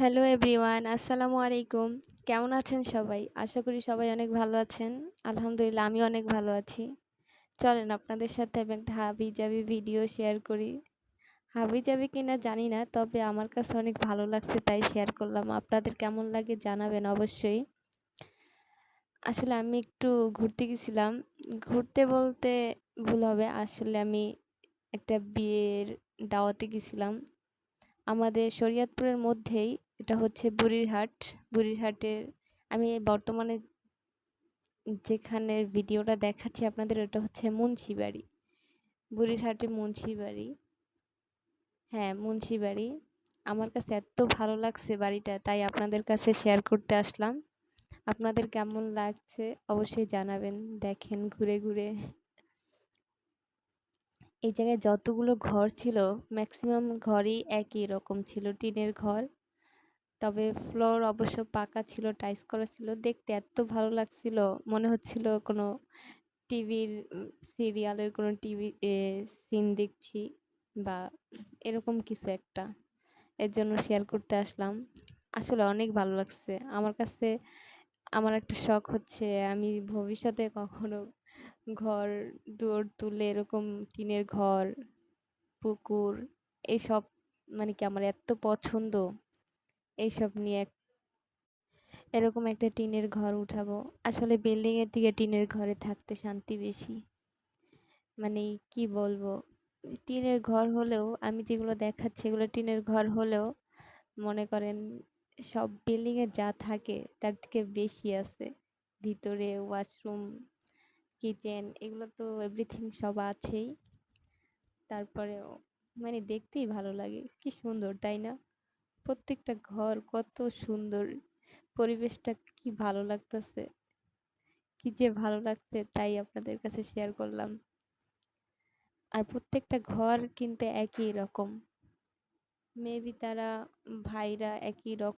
Hello everyone আসসালামু আলাইকুম কেমন আছেন সবাই? আশা করি সবাই অনেক ভালো আছেন। আলহামদুলিল্লাহ আমি অনেক ভালো আছি। চলেন আপনাদের সাথে আমি একটা হাবি জাবি ভিডিও শেয়ার করি। হাবি যাবি কিনা জানি না, তবে আমার কাছে অনেক ভালো লাগছে, তাই শেয়ার করলাম। আপনাদের কেমন লাগে জানাবেন অবশ্যই। আসলে আমি একটু ঘুরতে গেছিলাম। ঘুরতে বলতে ভুল হবে, আসলে আমি একটা বিয়ের দাওয়াতে গেছিলাম। আমাদের শরীয়তপুরের মধ্যেই এটা হচ্ছে বুড়িরহাট। বুড়িরহাটের আমি বর্তমানে যেখানে ভিডিওটা দেখাচ্ছি আপনাদের, ওটা হচ্ছে মুন্সিবাড়ি। বুড়িরহাটে মুন্সিবাড়ি। হ্যাঁ মুন্সিবাড়ি। আমার কাছে এত ভালো লাগছে বাড়িটা, তাই আপনাদের কাছে শেয়ার করতে আসলাম। আপনাদের কেমন লাগছে অবশ্যই জানাবেন, দেখেন ঘুরে ঘুরে। এই জায়গায় যতগুলো ঘর ছিল ম্যাক্সিমাম ঘরই একই রকম ছিল, টিনের ঘর। তবে ফ্লোর অবশ্য পাকা ছিল টাইস করা ছিল। দেখতে এত ভালো লাগছিল। মনে হচ্ছিল কোনো টিভির সিরিয়ালের কোনো টিভি সিন দেখছি বা এরকম কিছু একটা। এর জন্য শেয়ার করতে আসলাম। আসলে অনেক ভালো লাগছে। আমার কাছে আমার একটা শখ হচ্ছে আমি ভবিষ্যতে কখনো ঘর, দুয়ার তুলে এরকম টিনের ঘর, পুকুর এইসব মানে কি আমার এত পছন্দ। এইসব নিয়ে এরকম একটা টিনের ঘর উঠাবো। আসলে বিল্ডিং এর দিকে টিনের ঘরে থাকতে শান্তি বেশি। মানে কি বলব? টিনের ঘর হলেও, আমি যেগুলো দেখাচ্ছি, এগুলো টিনের ঘর হলেও মনে করেন সব বিল্ডিং এ যা থাকে তার থেকে বেশি আছে। ভিতরে ওয়াশরুম কিচেন এগুলো তো এভরিথিং সব আছেই। তারপরেও মানে দেখতেই ভালো লাগে। কি সুন্দর, তাই না? প্রত্যেকটা ঘর কত সুন্দর। পরিবেশটা কি ভালো লাগতেছে। কি যে ভালো লাগছে তাই আপনাদের কাছে শেয়ার করলাম। আর প্রত্যেকটা ঘর কিন্তু একই রকম। মেবি তারা ভাইরা একই রকম